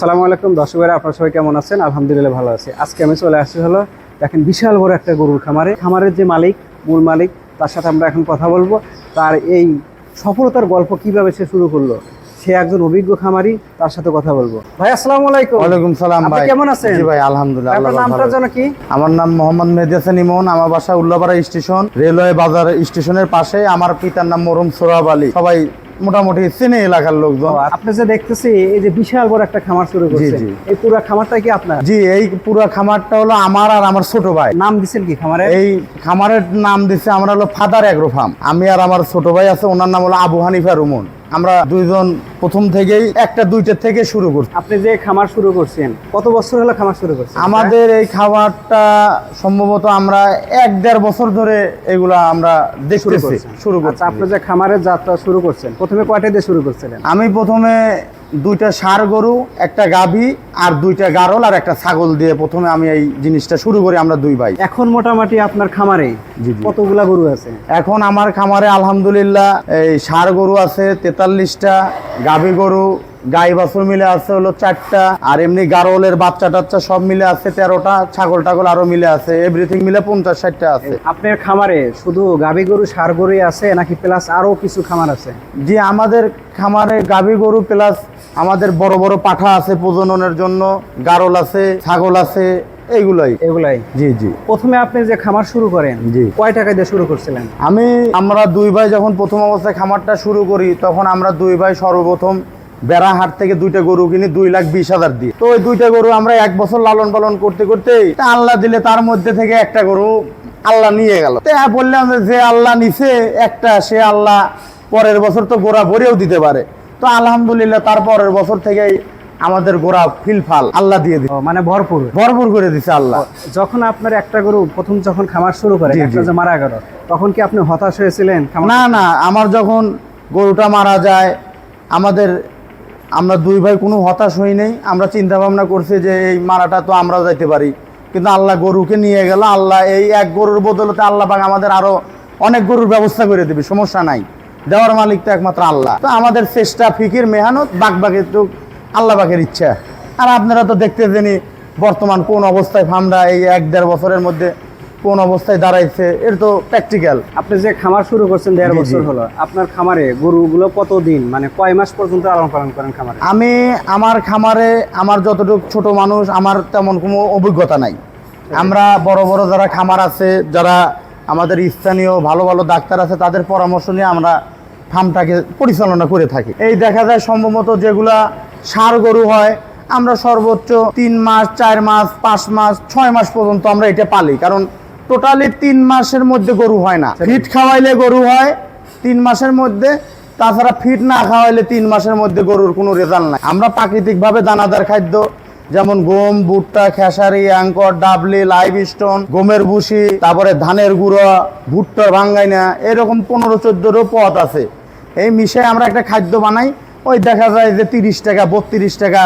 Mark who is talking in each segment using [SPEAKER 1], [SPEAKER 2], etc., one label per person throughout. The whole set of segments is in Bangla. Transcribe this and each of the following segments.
[SPEAKER 1] আসসালামু আলাইকুম। দর্শকেরা আপনারা সবাই কেমন আছেন? আলহামদুলিল্লাহ ভালো আছি। আজকে আমি চলে আসছি হলো দেখেন বিশাল বড় একটা গরুর খামারে। খামারের যে মালিক মূল মালিক তার সাথে আমরা এখন কথা বলব। তার এই সফলতার গল্প কীভাবে সে শুরু করল সে একজন অভিজ্ঞ খামারি তার সাথে কথা বলব। ভাই আসসালামু আলাইকুম।
[SPEAKER 2] ওয়ালাইকুম সালাম ভাই।
[SPEAKER 1] কেমন আছেন?
[SPEAKER 2] জি ভাই আলহামদুলিল্লাহ
[SPEAKER 1] আপনার নামটা। যেন কি?
[SPEAKER 2] আমার নাম মোহাম্মদ মেহেদি হাসান ইমন। আমার বাসা উল্লাপাড়া স্টেশন রেলওয়ে বাজার স্টেশনের পাশে। আমার পিতার নাম মরুম সোরাব আলী। সবাই মোটামুটি চেনে এলাকার লোকজন।
[SPEAKER 1] আপনি যে দেখতেছি এই যে বিশাল বড় একটা খামার শুরু করছেন এই পুরো খামারটা কি আপনার?
[SPEAKER 2] জি এই পুরো খামারটা হলো আমার আর আমার ছোট ভাই।
[SPEAKER 1] নাম দিছেন কি খামারে
[SPEAKER 2] এই খামারের নাম দিছে আমরা হলো ফাদার অ্যাগ্রো ফার্ম। আমি আর আমার ছোট ভাই আছে ওনার নাম হলো আবু হানিফা রুমন। আমরা দুইজন প্রথম থেকেই একটা দুইটা থেকে শুরু করছি।
[SPEAKER 1] আপনি যে খামার শুরু করছেন কত বছর হলো খামার শুরু করছেন?
[SPEAKER 2] আমাদের এই খাবারটা সম্ভবত আমরা এক দেড় বছর ধরে এগুলা আমরা দেখতেছি শুরু করছি।
[SPEAKER 1] আচ্ছা আপনি যে খামারের যাত্রা শুরু করছেন প্রথমে কয়টা দিয়ে শুরু করছিলেন?
[SPEAKER 2] আমি প্রথমে দুইটা ষাঁড় গরু একটা গাভী আর দুইটা গারল আর একটা ছাগল দিয়ে প্রথমে আমি এই জিনিসটা শুরু করি আমরা দুই ভাই
[SPEAKER 1] এখন মোটামুটি আপনার খামারে। কতগুলা গরু আছে
[SPEAKER 2] এখন আমার খামারে আলহামদুলিল্লাহ এই ষাঁড় গরু আছে তেতাল্লিশটা গাভী গরু গাই বাছুর মিলে আছে হলো চারটা আর এমনি গারোলের বাচ্চা টাচ্চা সব মিলে আছে তেরোটা ছাগল টাগল আরও মিলে আছে এভরিথিং মিলে পঞ্চাশ ষাটটা আছে।
[SPEAKER 1] আপনার খামারে শুধু গাভী গরু সার গরুই আছে নাকি প্লাস আরও কিছু খামার আছে?
[SPEAKER 2] জি আমাদের খামারে গাভী গরু প্লাস আমাদের বড় বড় পাঠা আছে প্রজননের জন্য গারল আছে ছাগল আছে এইগুলাই।
[SPEAKER 1] এগুলাই?
[SPEAKER 2] জি জি।
[SPEAKER 1] প্রথমে আপনি যে খামার শুরু করেন
[SPEAKER 2] জি।
[SPEAKER 1] কয় টাকা দিয়ে শুরু করছিলেন?
[SPEAKER 2] আমি আমরা দুই ভাই যখন প্রথম অবস্থায় খামারটা শুরু করি তখন আমরা দুই ভাই সর্বপ্রথম বেড়াহাট থেকে দুইটা গরু কিনি দুই লাখ বিশ হাজার দিয়ে। তো ওই দুইটা গরু আমরা এক বছর লালন পালন করতে করতে আল্লাহ দিলে তার মধ্যে থেকে একটা গরু আল্লাহ নিয়ে গেল। তো বললাম যে আল্লাহ নিছে একটা সে আল্লাহ পরের বছর তো গোড়া ভরেও দিতে পারে। তো আলহামদুলিল্লাহ তার পরের বছর থেকেই আমাদের গোড়া ফিলফাল আল্লাহ দিয়ে দিচ্ছে
[SPEAKER 1] মানে ভরপুর।
[SPEAKER 2] ভরপুর করে দিছে আল্লাহ।
[SPEAKER 1] যখন আপনার একটা গরু প্রথম যখন খামার শুরু করে একটা মারা গেল তখন কি আপনি হতাশ হয়েছিলেন
[SPEAKER 2] না না আমার যখন গরুটা মারা যায় আমাদের আমরা দুই ভাই কোনো হতাশ হই নাই। আমরা চিন্তা ভাবনা করছি যে এই মারাটা তো আমরা যাইতে পারি। কিন্তু আল্লাহ গরুকে নিয়ে গেল, আল্লাহ এই এক গরুর বদলতে আল্লাহ পাক আমাদের আরও অনেক গরুর ব্যবস্থা করে দেবে, সমস্যা নাই। দেওয়ার মালিক তো একমাত্র আল্লাহ। তো আমাদের চেষ্টা, ফিকির, মেহানত বাক বাকের তো আল্লাহ পাকের ইচ্ছা। আর আপনারা তো দেখতে জানি বর্তমান কোন অবস্থায় ফার্মরা এই এক দেড় বছরের মধ্যে কোন অবস্থায় দাঁড়াইছে এর তো প্র্যাকটিক্যাল
[SPEAKER 1] আপনি যে খামার শুরু করছেন দেড়। বছর হলো আপনার খামারে গরুগুলো কতদিন মানে কয় মাস পর্যন্ত লালন পালন করেন খামারে?
[SPEAKER 2] আমি আমার খামারে আমার যতটুকু ছোট মানুষ আমার তেমন কোনো অভিজ্ঞতা নাই। আমরা বড় বড় যারা খামার আছে যারা আমাদের স্থানীয় ভালো ভালো ডাক্তার আছে তাদের পরামর্শ নিয়ে আমরা ফার্মটাকে পরিচালনা করে থাকি। এই দেখা যায় সম্ভবত যেগুলা সার গরু হয় আমরা সর্বোচ্চ তিন মাস চার মাস পাঁচ মাস ছয় মাস পর্যন্ত আমরা এটা পালি। কারণ টোটালি তিন মাসের মধ্যে গরু হয় না। ফিট খাওয়াইলে গরু হয় তিন মাসের মধ্যে। তাছাড়া ফিট না খাওয়াইলে তিন মাসের মধ্যে গরুর কোনো রেজাল্ট নাই। আমরা প্রাকৃতিকভাবে দানাদার খাদ্য যেমন গম ভুট্টা খেসারি অ্যাঙ্কর ডাবলি লাইভ স্টোন গমের ভুসি তারপরে ধানের গুঁড়া ভুট্টার ভাঙ্গাইনা এরকম পনেরো চোদ্দোরও পথ আছে। এই মিশে আমরা একটা খাদ্য বানাই ওই দেখা যায় যে তিরিশ টাকা বত্রিশ টাকা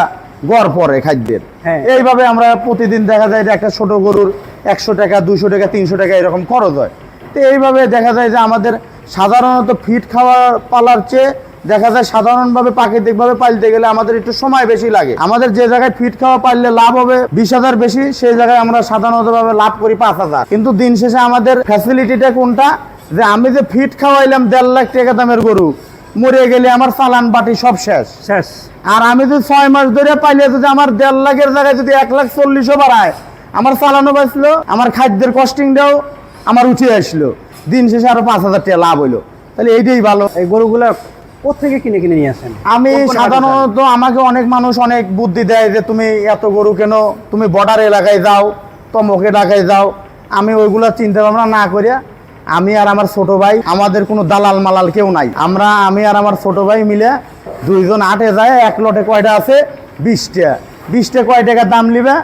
[SPEAKER 2] গড় পড়ে খাদ্যের।
[SPEAKER 1] হ্যাঁ।
[SPEAKER 2] এইভাবে আমরা প্রতিদিন দেখা যায় যে একটা ছোট গরুর একশো টাকা দুশো টাকা তিনশো টাকা এরকম খরচ হয়। তো এইভাবে দেখা যায় যে আমাদের সাধারণত ফিট খাওয়া পালার চেয়ে দেখা যায় সাধারণভাবে প্রাকৃতিকভাবে পালতে গেলে আমাদের একটু সময় বেশি লাগে। আমাদের যে জায়গায় ফিট খাওয়া পারলে লাভ হবে বিশ হাজার বেশি সেই জায়গায় আমরা সাধারণতভাবে লাভ করি পাঁচ হাজার। কিন্তু দিন শেষে আমাদের ফ্যাসিলিটিটা কোনটা? যে আমি যে ফিট খাওয়াইলাম দেড় লাখ টাকা দামের গরু মরে গেলে আমার চালান বাটি সব শেষ।
[SPEAKER 1] শেষ।
[SPEAKER 2] আর আমি যদি ছয় মাস ধরে পাইলে যদি আমার দেড় লাখের জায়গায় যদি এক লাখ চল্লিশও বাড়ায় আমার চালানো বাঁচলো আমার খাদ্যের কস্টিংটাও আমার উঠে আসলো। দিন শেষে আরও পাঁচ হাজার টাকা লাভ হইল। তাহলে এইটাই ভালো।
[SPEAKER 1] এই গরুগুলো কোথেকে কিনে কিনে নিয়ে আসেন?
[SPEAKER 2] আমি সাধারণত আমাকে অনেক মানুষ অনেক বুদ্ধি দেয় যে তুমি এত গরু কেন? তুমি বর্ডার এলাকায় যাও তমক এলাকায় যাও। আমি ওইগুলো চিন্তা ভাবনা না করিয়া আমি আর আমার ছোট ভাই আমাদের কোনো দালাল মালাল কেউ নাই। আমরা আমি আর আমার ছোট ভাই মিলে দুইজন আটে যায় এক লটে কয়টা আছে? বিশটা। বিশটা কয় টাকা দাম নিবে?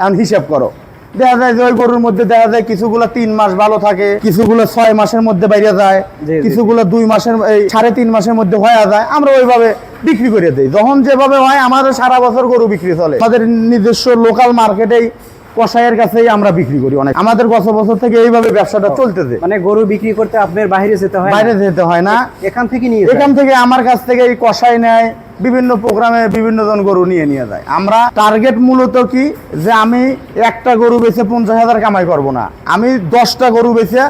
[SPEAKER 2] এখন হিসাব করো। দেখা যায় যে ওই গরুর মধ্যে দেখা যায় কিছুগুলো তিন মাস ভালো থাকে কিছুগুলো ছয় মাসের মধ্যে বাইরে যায়। কিছুগুলো দুই মাসের এই সাড়ে তিন মাসের মধ্যে হয়ে যায় আমরা ওইভাবে বিক্রি করে দিই। যখন যেভাবে হয় আমাদের সারা বছর গরু বিক্রি চলে। আমাদের নিজস্ব লোকাল মার্কেটেই কসাইয়ের কাছেই আমরা বিক্রি করি অনেক। আমাদের গত বছর থেকে এইভাবে ব্যবসাটা চলতেছে।
[SPEAKER 1] মানে গরু বিক্রি করতে আপনার বাইরে যেতে হয়
[SPEAKER 2] বাইরে যেতে হয় না।
[SPEAKER 1] এখান থেকে নিয়ে
[SPEAKER 2] এখান থেকে আমার কাছ থেকে এই কষাই নেয় বিভিন্ন প্রোগ্রামে বিভিন্ন জন গরু নিয়ে নিয়ে যায়। আমরা টার্গেট মূলত কি? যে আমি একটা গরু বেচে পঞ্চাশ হাজার কামাই করব না। আমি দশটা গরু বেচে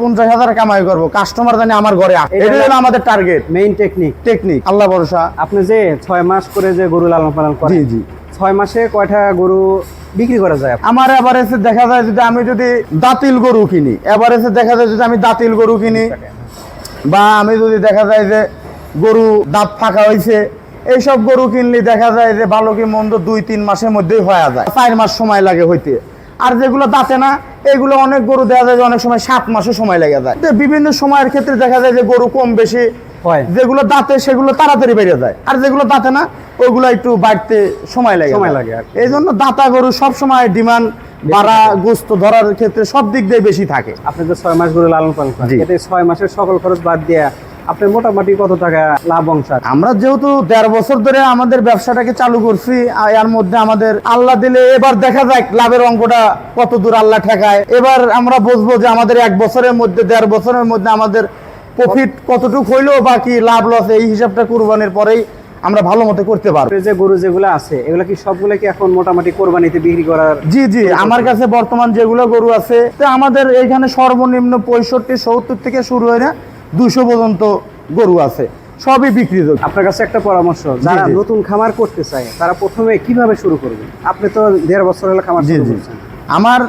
[SPEAKER 2] পঞ্চাশ হাজার কামাই করব। কাস্টমার জানি আমার ঘরে।
[SPEAKER 1] এটা
[SPEAKER 2] হলো আমাদের টার্গেট।
[SPEAKER 1] মেইন টেকনিক
[SPEAKER 2] টেকনিক আল্লাহ ভরসা।
[SPEAKER 1] আপনি যে ছয় মাস করে যে গরু লালন পালন
[SPEAKER 2] জি
[SPEAKER 1] করেন
[SPEAKER 2] জি।
[SPEAKER 1] ছয় মাসে কয়টা গরু বিক্রি করা যায়।
[SPEAKER 2] আমার এভারেজে দেখা যায় যদি আমি যদি দাঁতিল গরু কিনি। এভারেজে দেখা যায় যদি আমি দাঁতিল গরু কিনি। বা আমি যদি দেখা যায় যে গরু দাঁত ফাঁকা হয়েছে এইসব গরু কিনলে দেখা যায় যে ভালো কি মন্দ দুই, তিন মাসের মধ্যেই হয়ে যায়। চার মাস সময় লাগে হইতে। আর যেগুলো দাঁতে না, এগুলো অনেক গরু দেখা যায় যে অনেক সময় সাত মাসও সময় লেগে যায়। বিভিন্ন সময়ের ক্ষেত্রে দেখা যায় যে গরু কম বেশি যেগুলো দাঁতে সেগুলো তাড়াতাড়ি বেরিয়ে যায়। আর যেগুলো দাঁতে না ওগুলো একটু বাড়তে সময় লাগে।
[SPEAKER 1] সময় লাগে
[SPEAKER 2] এই জন্য দাঁতা গরু সব সময় ডিমান্ড বাড়া গোস্ত ধরার ক্ষেত্রে সব দিক দিয়ে বেশি থাকে।
[SPEAKER 1] আপনি যে ছয় মাস গরু লালন পালন করেন। এতে ছয় মাসের সকল খরচ বাদ দিয়ে আপনার মোটামুটি কত টাকা লাভ অংশ
[SPEAKER 2] আমরা যেহেতু দেড় বছর ধরে আমাদের ব্যবসাটাকে চালু করছি এর মধ্যে আমাদের আল্লাহ দিলে এবার দেখা যাক লাভের অঙ্কটা কত দূর আল্লাহ ঠেকায়। এবার আমরা বুঝব যে আমাদের এক বছরের মধ্যে দেড় বছরের মধ্যে আমাদের প্রফিট কতটুকু হইল বাকি লাভ লস এই হিসাবটা কুরবানির পরেই আমরা ভালো মতো করতে পারব।
[SPEAKER 1] যে গরু যেগুলো আছে এগুলো কি সবগুলো কি এখন মোটামুটি কোরবানিতে বিক্রি করার
[SPEAKER 2] জি জি আমার কাছে বর্তমান যেগুলো গরু আছে তো আমাদের এখানে সর্বনিম্ন পঁয়ষট্টি সত্তর থেকে শুরু হয় না দুশো পর্যন্ত গরু আছে সবই বিক্রিযোগ্য
[SPEAKER 1] আপনার কাছে একটা পরামর্শ যারা নতুন খামার করতে চায় তারা প্রথমে কীভাবে শুরু করবে? আপনি তো দেড় বছর হলো খামার
[SPEAKER 2] জি জি। আমার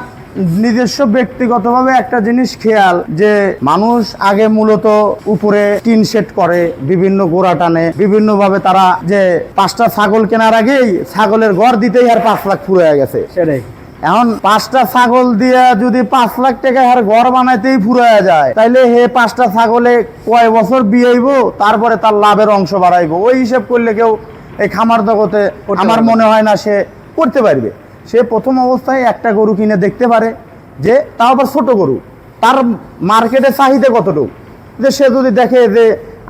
[SPEAKER 2] নিজস্ব ব্যক্তিগতভাবে একটা জিনিস খেয়াল যে মানুষ আগে মূলত উপরে টিন সেট করে বিভিন্ন গোড়া টানে। বিভিন্ন ভাবে তারা যে পাঁচটা ছাগল কেনার আগেই ছাগলের ঘর দিতেই আর পাঁচ লাখ পুরো হয়ে গেছে।
[SPEAKER 1] সেটাই।
[SPEAKER 2] এখন পাঁচটা ছাগল দিয়ে যদি পাঁচ লাখ টাকা আর ঘর বানাইতেই ফুরাইয়া যায় তাইলে হে পাঁচটা ছাগলে কয় বছর বিয়েইব তারপরে তার লাভের অংশ বাড়াইবো। ওই হিসেব করলে কেউ এই খামার জগতে আমার মনে হয় না সে করতে পারবে। সে প্রথম অবস্থায় একটা গরু কিনে দেখতে পারে যে তাও আবার ছোট গরু। তার মার্কেটে চাহিদা কতটুকু? যে সে যদি দেখে যে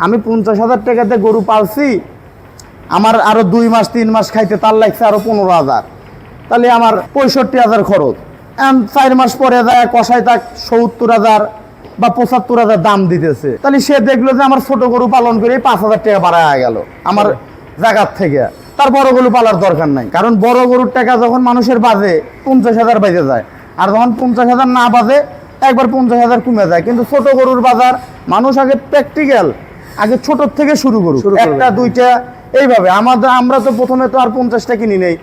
[SPEAKER 2] আমি পঞ্চাশ হাজার টাকাতে গরু পালছি, আমার আরও দুই মাস, তিন মাস খাইতে তার লাগছে আরও পনেরো হাজার। তাহলে আমার পঁয়ষট্টি হাজার খরচ। চার মাস পরে যায় কষাই তাক, সত্তর হাজার বা পঁচাত্তর হাজার দাম দিতেছে। তাহলে সে দেখল যে আমার ছোট গরু পালন করে পাঁচ হাজার টাকা বাড়ায় গেল আমার জায়গার থেকে। তার বড় গরু পালার দরকার নাই। কারণ বড় গরুর টাকা যখন মানুষের বাজে পঞ্চাশ হাজার বেজে যায়। আর যখন পঞ্চাশ হাজার না বাজে একবার পঞ্চাশ হাজার কমে যায়। কিন্তু ছোট গরুর বাজার মানুষ আগে প্র্যাকটিক্যাল আগে ছোট থেকে শুরু করুক। একটা দুইটা এইভাবে। আমাদের আমরা তো প্রথমে তো আর পঞ্চাশটা কিনি নেই।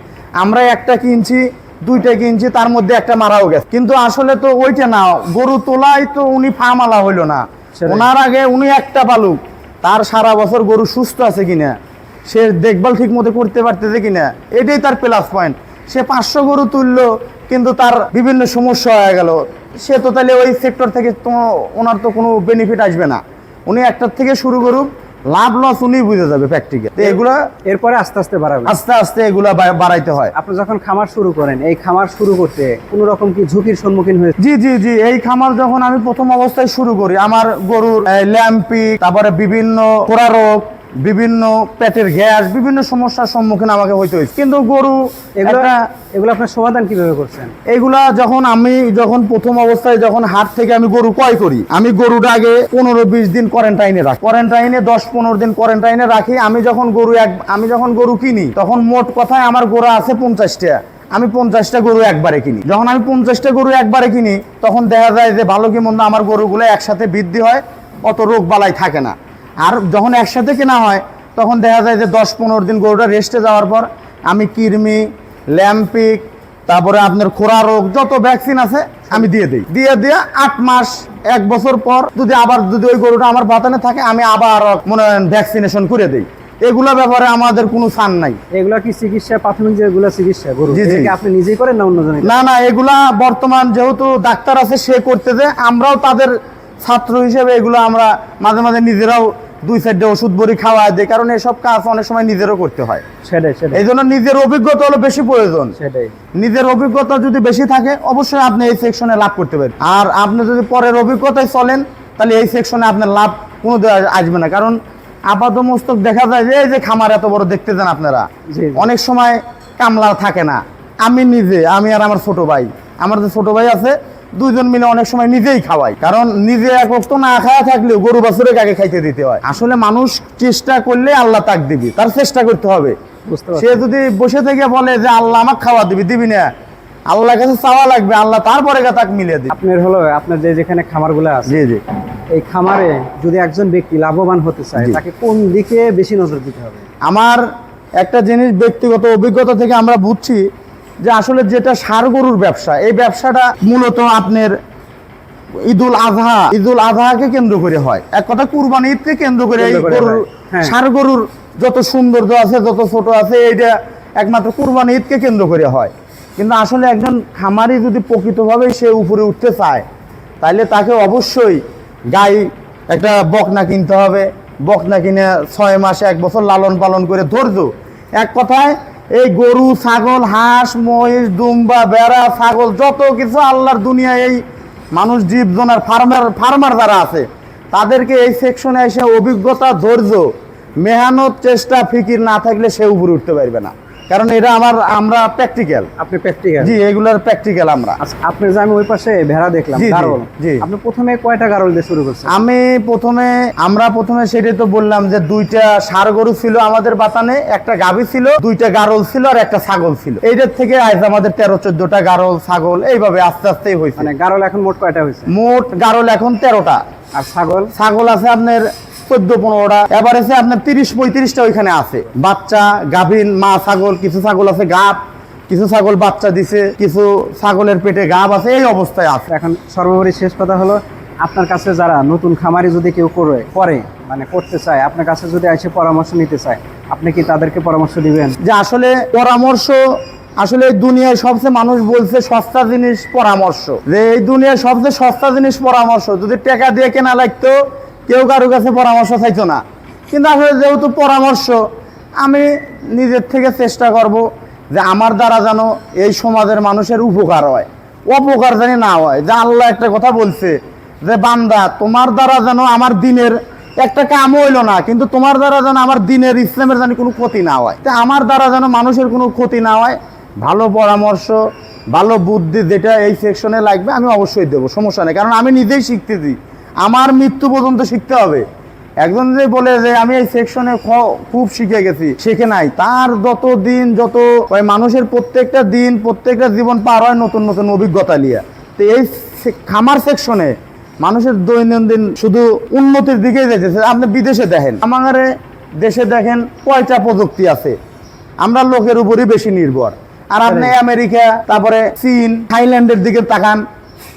[SPEAKER 2] আমরা একটা কিনছি দুইটা কিনছি তার মধ্যে একটা মারাও গেছে। কিন্তু আসলে তো ওইটা না গরু তোলাই তো উনি ফার্মালা হইল না। ওনার আগে উনি একটা পালুক। তার সারা বছর গরু সুস্থ আছে কিনা? সে দেখভাল ঠিক মতো করতে পারতেছে কিনা এটাই তার প্লাস পয়েন্ট সে পাঁচশো গরু তুললো কিন্তু তার বিভিন্ন সমস্যা হয়ে গেল। সে তো তাহলে ওই সেক্টর থেকে তো ওনার তো কোনো বেনিফিট আসবে না। উনি একটার থেকে শুরু করুক লাভ লস উনি বুঝে যাবে প্র্যাকটিক্যাল তো এগুলা
[SPEAKER 1] এরপরে আস্তে আস্তে বাড়াবে।
[SPEAKER 2] আস্তে আস্তে এগুলা বাড়াইতে হয়।
[SPEAKER 1] আপনি যখন খামার শুরু করেন এই খামার শুরু করতে কোনো রকম কি ঝুঁকির সম্মুখীন হয়েছে
[SPEAKER 2] জি জি জি এই খামার যখন আমি প্রথম অবস্থায় শুরু করি আমার গরুর ল্যাম্পি তারপরে বিভিন্ন পোড়া রোগ বিভিন্ন পেটের গ্যাস বিভিন্ন সমস্যার সম্মুখীন আমাকে হইতে হয়েছে কিন্তু গরু
[SPEAKER 1] এগুলো এগুলো আপনার সমাধান কীভাবে করছেন?
[SPEAKER 2] এগুলা যখন আমি যখন প্রথম অবস্থায় যখন হাট থেকে আমি গরু ক্রয় করি আমি গরুটা আগে পনেরো বিশ দিন কোয়ারেন্টাইনে রাখি। কোয়ারেন্টাইনে দশ পনেরো দিন কোয়ারেন্টাইনে রাখি। আমি যখন গরু এক আমি যখন গরু কিনি তখন মোট কথায় আমার গরু আছে পঞ্চাশটা। আমি পঞ্চাশটা গরু একবারে কিনি। যখন আমি পঞ্চাশটা গরু একবারে কিনি তখন দেখা যায় যে ভালো কি মন্দ আমার গরুগুলো একসাথে বৃদ্ধি হয় অত রোগ বালাই থাকে না। আর যখন একসাথে কেনা হয় তখন দেখা যায় যে দশ পনেরো দিন গরুটা রেস্টে যাওয়ার পর আমি কিরমি ল্যাম্পিক তারপরে আপনার খোরা রোগ যত ভ্যাকসিন আছে আমি দিয়ে দিই। দিয়ে দিয়ে আট মাস এক বছর পর যদি আবার যদি ওই গরুটা আমার বাতানে থাকে আমি আবার মনে হয় ভ্যাকসিনেশন করে দিই। এগুলো ব্যাপারে আমাদের কোনো সান নাই।
[SPEAKER 1] এগুলো কি চিকিৎসা প্রাথমিক যেগুলো চিকিৎসা গরু?
[SPEAKER 2] জি, জি।
[SPEAKER 1] আপনি নিজেই করেন না অন্যজনে
[SPEAKER 2] না না এগুলা বর্তমান যেহেতু ডাক্তার আছে সে করতেছে। আমরাও তাদের ছাত্র হিসেবে এগুলো আমরা মাঝে মাঝে নিজেরাও দুই সাইডে ওষুধ বড়ি খাওয়া দিই কারণ এসব কাজ অনেক সময় নিজেরও করতে হয়।
[SPEAKER 1] সেটাই সেটাই।
[SPEAKER 2] এই জন্য নিজের অভিজ্ঞতা হলো বেশি প্রয়োজন।
[SPEAKER 1] সেটাই।
[SPEAKER 2] নিজের অভিজ্ঞতা যদি বেশি থাকে অবশ্যই আপনি এই সেকশনে লাভ করতে পারেন। আর আপনি যদি পরের অভিজ্ঞতায় চলেন তাহলে এই সেকশনে আপনার লাভ কোনো আসবে না। কারণ আপাত মস্তক দেখা যায় যে এই যে খামার এত বড় দেখতে যান আপনারা। অনেক সময় কামলা থাকে না। আমি নিজে আমি আর আমার ছোট ভাই। আমার যে ছোট ভাই আছে দুইজন মিলে অনেক সময় নিজেই খাওয়াই। কারণ নিজে এক বক্ত না খাওয়া থাকলেও গরু বাছুরে আগে খাইতে দিতে হয়। আসলে মানুষ চেষ্টা করলে আল্লাহ তাক দিবি তার চেষ্টা করতে হবে। সে যদি বসে থেকে বলে যে আল্লাহ আমাকে খাওয়া দিবি দিবি না। আল্লাহর কাছে চাওয়া লাগবে আল্লাহ তারপরে তাক মিলিয়ে দিবি।
[SPEAKER 1] আপনার হলো আপনার যে যেখানে খামারগুলো আছে
[SPEAKER 2] জি জি।
[SPEAKER 1] এই খামারে যদি একজন ব্যক্তি লাভবান হতে চায় তাকে কোন দিকে বেশি নজর দিতে হবে?
[SPEAKER 2] আমার একটা জিনিস ব্যক্তিগত অভিজ্ঞতা থেকে আমরা বুঝছি যে আসলে যেটা সার গরুর ব্যবসা এই ব্যবসাটা মূলত আপনার ঈদুল আজহা ঈদুল আজহাকে কেন্দ্র করে হয়। এক কথা কুরবানি ঈদকে কেন্দ্র করে এই গরুর
[SPEAKER 1] হয়।
[SPEAKER 2] সার গরুর যত সৌন্দর্য আছে যত ছোট আছে এটা একমাত্র কুরবানি ঈদকে কেন্দ্র করে হয়। কিন্তু আসলে একজন খামারি যদি প্রকৃতভাবে সে উপরে উঠতে চায় তাহলে তাকে অবশ্যই গাই একটা বকনা কিনতে হবে। বকনা কিনে ছয় মাসে এক বছর লালন পালন করে ধৈর্য। এক কথায় এই গরু, ছাগল, হাঁস, মহিষ, দুম্বা বেড়া ছাগল, যত কিছু আল্লাহর দুনিয়া এই মানুষ, জীবজনের ফার্মার ফার্মার যারা আছে, তাদেরকে এই সেকশনে এসে অভিজ্ঞতা, ধৈর্য, মেহানত, চেষ্টা, ফিকির না থাকলে সে উপরে উঠতে পারবে না। কারণ এটা আমার আমরা প্র্যাকটিক্যাল
[SPEAKER 1] আপনি প্র্যাকটিক্যাল
[SPEAKER 2] জি এগুলার প্র্যাকটিক্যাল আমরা।
[SPEAKER 1] আচ্ছা আপনি যে আমি ওই পাশে ভেড়া দেখলাম গারল।
[SPEAKER 2] জি।
[SPEAKER 1] আপনি প্রথমে কয়টা গারল দিয়ে শুরু করছেন?
[SPEAKER 2] আমি প্রথমে আমরা প্রথমে সেটাই তো বললাম যে দুইটা ষাড় গরু ছিল আমাদের বাতানে একটা গাভী ছিল দুইটা গারল ছিল আর একটা ছাগল ছিল। এইটার থেকে আজ আমাদের তেরো চোদ্দটা গারল ছাগল এইভাবে আস্তে আস্তেই হয়েছে।
[SPEAKER 1] মানে গারল এখন মোট কয়টা হয়েছে?
[SPEAKER 2] মোট গারল এখন তেরোটা।
[SPEAKER 1] আর ছাগল?
[SPEAKER 2] ছাগল আছে আপনার চোদ্দ পনেরোটা আছে আপনার তিরিশ পঁয়ত্রিশটা ওইখানে আছে। বাচ্চা গাভীন মা ছাগল কিছু ছাগল আছে গাব কিছু ছাগল বাচ্চা দিছে কিছু ছাগলের পেটে গাব আছে এই অবস্থায় আছে।
[SPEAKER 1] এখন সর্বোপরি শেষ কথা হলো আপনার কাছে যারা নতুন খামারি যদি কেউ করে করে মানে করতে চায় আপনার কাছে যদি এসে পরামর্শ নিতে চায় আপনি কি তাদেরকে পরামর্শ দিবেন?
[SPEAKER 2] যে আসলে পরামর্শ আসলে এই দুনিয়ায় সবচেয়ে মানুষ বলছে সস্তা জিনিস পরামর্শ। যে এই দুনিয়ায় সবচেয়ে সস্তা জিনিস পরামর্শ যদি টাকা দিয়ে কেনা লাগতো কেউ কারও কাছে পরামর্শ চাইতো না। কিন্তু আসলে যেহেতু পরামর্শ, আমি নিজের থেকে চেষ্টা করব যে আমার দ্বারা যেন এই সমাজের মানুষের উপকার হয়। অপকার যেন না হয়। যে আল্লাহ একটা কথা বলছে যে, বান্দা, তোমার দ্বারা যেন আমার দিনের একটা কাম হইল না, কিন্তু তোমার দ্বারা যেন আমার দিনের ইসলামের যেন কোনো ক্ষতি না হয়। তা আমার দ্বারা যেন মানুষের কোনো ক্ষতি না হয়, ভালো পরামর্শ, ভালো বুদ্ধি যেটা এই সেকশনে লাগবে, আমি অবশ্যই দেবো, সমস্যা নেই। কারণ আমি নিজেই শিখতেছি। আমার মৃত্যু পর্যন্ত শিখতে হবে। একজন যে বলে যে আমি এই সেকশনে খুব শিখে গেছি শিখে নাই। তার যত দিন যত মানুষের প্রত্যেকটা দিন প্রত্যেকটা জীবন পার হয় নতুন নতুন অভিজ্ঞতা নিয়ে। তো এই খামার সেকশনে মানুষের দৈনন্দিন শুধু উন্নতির দিকেই যেতেছে আপনি বিদেশে দেখেন আমাদের দেশে দেখেন কয়টা প্রযুক্তি আছে। আমরা লোকের উপরই বেশি নির্ভর। আর আপনি আমেরিকা তারপরে চীন থাইল্যান্ডের দিকে তাকান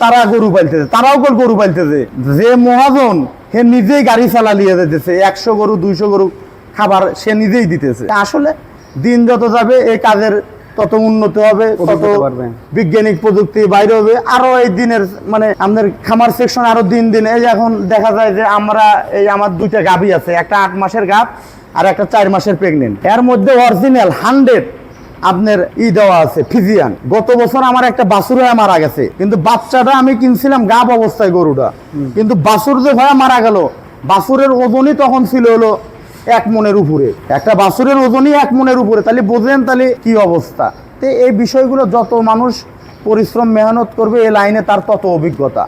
[SPEAKER 2] তারা গরু পালতেছে তারাও কল গরু পালতেছে। যে মহাজন সে নিজেই গাড়ি চালা নিয়ে যেতেছে একশো গরু দুইশো গরু খাবার সে নিজেই দিতেছে। আসলে দিন যত যাবে এই কাজের তত উন্নত হবে তত। বিজ্ঞানিক প্রযুক্তি বাইরে হবে। আরও এই দিনের মানে আমাদের খামার সেকশন আরও দিন দিন এই এখন দেখা যায় যে আমরা এই আমার দুইটা গাভী আছে একটা আট মাসের গাভ আর একটা চার মাসের প্রেগনেন্ট এর মধ্যে অরিজিনাল হান্ড্রেড আপনার ই দেওয়া আছে ফিজিয়ান। গত বছর আমার একটা বাছুর হয়ে মারা গেছে। কিন্তু বাচ্চাটা আমি কিনছিলাম গাব অবস্থায় গরুটা। কিন্তু বাছুর যে হয়ে মারা গেল বাছুরের ওজনই তখন ছিল হলো এক মনের উপরে। একটা বাছুরের ওজনই এক মনের উপরে। তাহলে বোঝেন তাহলে কি অবস্থা? তো এই বিষয়গুলো যত মানুষ পরিশ্রম মেহনত করবে এই লাইনে তার তত অভিজ্ঞতা।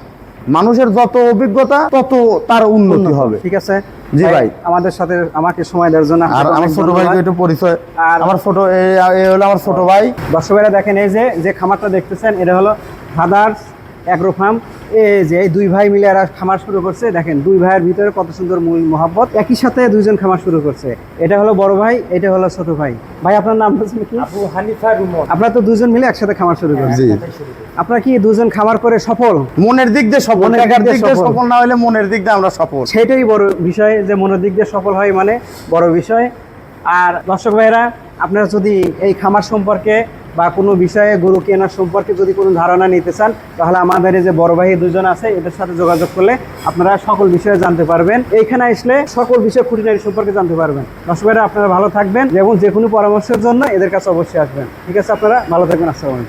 [SPEAKER 2] মানুষের যত অভিজ্ঞতা তত তার উন্নতি হবে।
[SPEAKER 1] ঠিক আছে?
[SPEAKER 2] জি ভাই।
[SPEAKER 1] আমাদের সাথে আমাকে সময় দেওয়ার জন্য
[SPEAKER 2] আর আমার ছোট। ভাইকে একটু পরিচয়
[SPEAKER 1] আর-
[SPEAKER 2] আমার ছোট এই- হলো আমার ছোট ভাই
[SPEAKER 1] দর্শকেরা দেখেন এই যে যে খামারটা দেখতেছেন এটা হলো ফাদার্স অ্যাগ্রো ফার্ম এই যে এই দুই ভাই মিলে এরা খামার শুরু করছে দেখেন দুই ভাইয়ের ভিতরে কত সুন্দর মহাব্বত। একই সাথে দুইজন খামার শুরু করছে। এটা হলো বড় ভাই এটা হলো ছোট ভাই। ভাই আপনার নাম হচ্ছে কি?
[SPEAKER 3] আবু হানিফা রুমন।
[SPEAKER 1] আপনারা তো দুজন মিলে একসাথে খামার শুরু করছেন। আপনারা কি দুজন খামার করে সফল?
[SPEAKER 2] মনের দিক দিয়ে সফল। টাকার
[SPEAKER 1] দিয়ে
[SPEAKER 2] দিক দিয়ে
[SPEAKER 1] সফল।
[SPEAKER 2] সফল না হলে মনের দিক দিয়ে আমরা সফল।
[SPEAKER 1] সেটাই বড় বিষয় যে মনের দিক দিয়ে সফল হয় মানে বড় বিষয়। আর দর্শক ভাইরা আপনারা যদি এই খামার সম্পর্কে বা কোনো বিষয়ে গরু কেনার সম্পর্কে যদি কোনো ধারণা নিতে চান, তাহলে আমাদের এই যে বড় ভাই দুজন আছে, এদের সাথে যোগাযোগ করলে আপনারা সকল বিষয়ে জানতে পারবেন। এইখানে আসলে সকল বিষয়ে খুঁটিনাটি সম্পর্কে জানতে পারবেন। দর্শকেরা আপনারা ভালো থাকবেন এবং যে কোনো পরামর্শের জন্য এদের কাছে অবশ্যই আসবেন। ঠিক আছে, আপনারা ভালো থাকবেন, আসসালামু